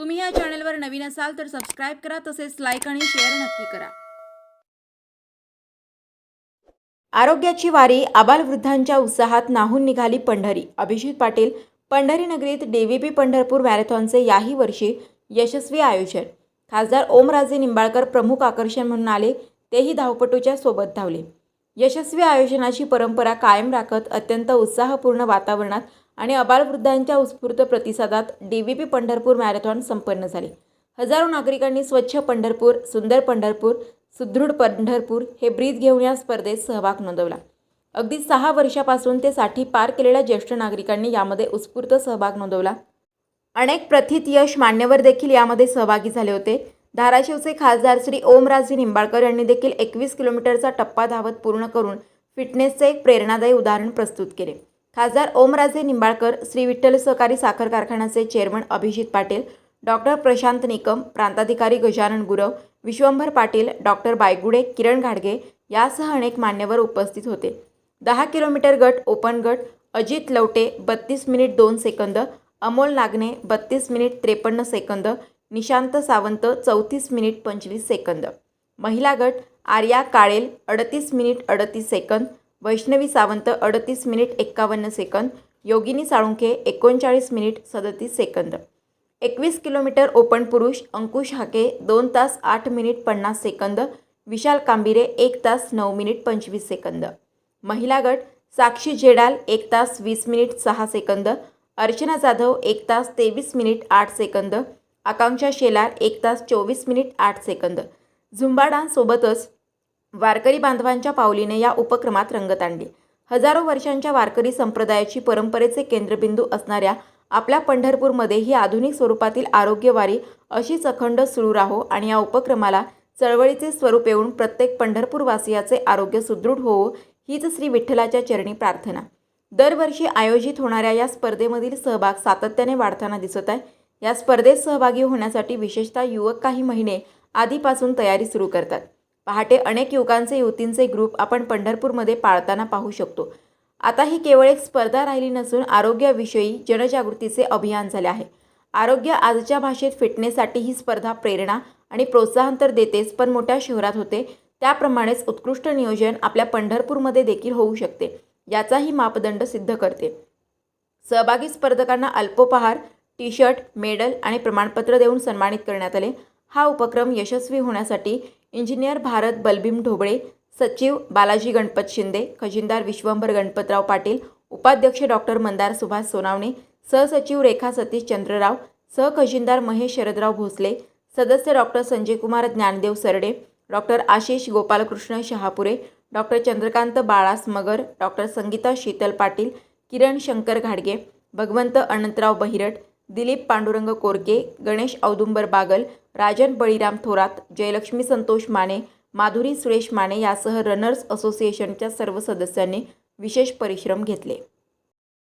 तुम्ही या चॅनलवर नवीन असाल तर सबस्क्राईब करा तसेच लाईक आणि शेअर नक्की करा. आरोग्याची वारी आबालवृद्धांच्या उत्साहात नाहून निघाली पंढरी. अभिजित पाटील पंढरी नगरीत डीव्हीपी पंढरपूर मॅरेथॉनचे याही वर्षी यशस्वी आयोजन. खासदार ओमराजे निंबाळकर प्रमुख आकर्षण म्हणून आले तेही धावपटूच्या सोबत धावले. यशस्वी आयोजनाची परंपरा कायम राखत अत्यंत उत्साहपूर्ण वातावरणात आणि अबालवृद्धांच्या उत्स्फूर्त प्रतिसादात D V P Pandharpur marathon संपन्न झाले. हजारो नागरिकांनी स्वच्छ पंढरपूर सुंदर पंढरपूर सुदृढ पंढरपूर हे ब्रीद घेऊन या स्पर्धेत सहभाग नोंदवला. अगदी सहा वर्षापासून ते साठी पार केलेल्या ज्येष्ठ नागरिकांनी यामध्ये उत्स्फूर्त सहभाग नोंदवला. अनेक प्रथित यश मान्यवर देखील यामध्ये सहभागी झाले होते. धाराशिवचे खासदार श्री ओमराजे निंबाळकर यांनी देखील एकवीस किलोमीटरचा टप्पा धावत पूर्ण करून फिटनेसचे एक प्रेरणादायी उदाहरण प्रस्तुत केले. खासदार ओमराजे निंबाळकर श्री विठ्ठल सहकारी साखर कारखान्याचे चेअरमन अभिजित पाटील डॉक्टर प्रशांत निकम प्रांताधिकारी गजानन गुरव विश्वंभर पाटील डॉक्टर बायगुडे किरण घाडगे यासह अनेक मान्यवर उपस्थित होते. दहा किलोमीटर गट ओपन गट अजित लवटे बत्तीस मिनिट दोन सेकंद अमोल नागणे बत्तीस मिनिट त्रेपन्न सेकंद निशांत सावंत चौतीस मिनिट पंचवीस सेकंद. महिला गट आर्या काळेल अडतीस मिनिट अडतीस सेकंद वैष्णवी सावंत अडतीस मिनिट एक्कावन्न सेकंद योगिनी साळुंखे एकोणचाळीस मिनिट सदतीस सेकंद. एकवीस किलोमीटर ओपन पुरुष अंकुश हाके दोन तास आठ मिनिट पन्नास सेकंद विशाल कांबिरे एक तास नऊ मिनिट पंचवीस सेकंद. महिला गट साक्षी झेडाल एक तास वीस मिनिट सहा सेकंद अर्चना जाधव एक तास तेवीस मिनिट आठ सेकंद आकांक्षा शेलार एक तास चोवीस मिनिट आठ सेकंद. झुंबा डान्ससोबतच वारकरी बांधवांच्या पावलीने या उपक्रमात रंगत आणली. हजारो वर्षांच्या वारकरी संप्रदायाची परंपरेचे केंद्रबिंदू असणाऱ्या आपल्या पंढरपूरमध्ये ही आधुनिक स्वरूपातील आरोग्यवारी अशीच अखंड सुरू राहो आणि या उपक्रमाला चळवळीचे स्वरूप येऊन प्रत्येक पंढरपूरवासियाचे आरोग्य सुदृढ होवो हीच श्री विठ्ठलाच्या चरणी प्रार्थना. दरवर्षी आयोजित होणाऱ्या या स्पर्धेमधील सहभाग सातत्याने वाढताना दिसत आहे. या स्पर्धेत सहभागी होण्यासाठी विशेषतः युवक काही महिने आधीपासून तयारी सुरू करतात. पहाटे अनेक युवकांचे युवतींचे ग्रुप आपण पंढरपूरमध्ये पाळताना पाहू शकतो. आता ही केवळ एक स्पर्धा राहिली नसून आरोग्याविषयी जनजागृतीचे अभियान झाले आहे. आरोग्य आजच्या भाषेत फिटनेससाठी ही स्पर्धा प्रेरणा आणि प्रोत्साहन तर देतेच पण मोठ्या शहरात होते. त्याप्रमाणेच उत्कृष्ट नियोजन आपल्या पंढरपूरमध्ये देखील होऊ शकते याचाही मापदंड सिद्ध करते. सहभागी स्पर्धकांना अल्पोपहार टी शर्ट मेडल आणि प्रमाणपत्र देऊन सन्मानित करण्यात आले. हा उपक्रम यशस्वी होण्यासाठी इंजिनियर भारत बलभीम ढोबळे सचिव बालाजी गणपत शिंदे खजिनदार विश्वंभर गणपतराव पाटील उपाध्यक्ष डॉक्टर मंदार सुभाष सोनावणे सहसचिव रेखा सतीश चंद्रराव सहखजिनदार महेश शरदराव भोसले सदस्य doctor Sanjaykumar Dnyandev Sarde doctor Ashish Gopalkrishna Shahapure doctor Chandrakant Balas Magar doctor Sangita Shital Patil Kiran Shankar घाडगे भगवंत अनंतराव बहिरट दिलीप पांडुरंग कोरके गणेश औदुंबर बागल राजन बळीराम थोरात जयलक्ष्मी संतोष माने माधुरी सुरेश माने यासह रनर्स असोसिएशनच्या सर्व सदस्यांनी विशेष परिश्रम घेतले.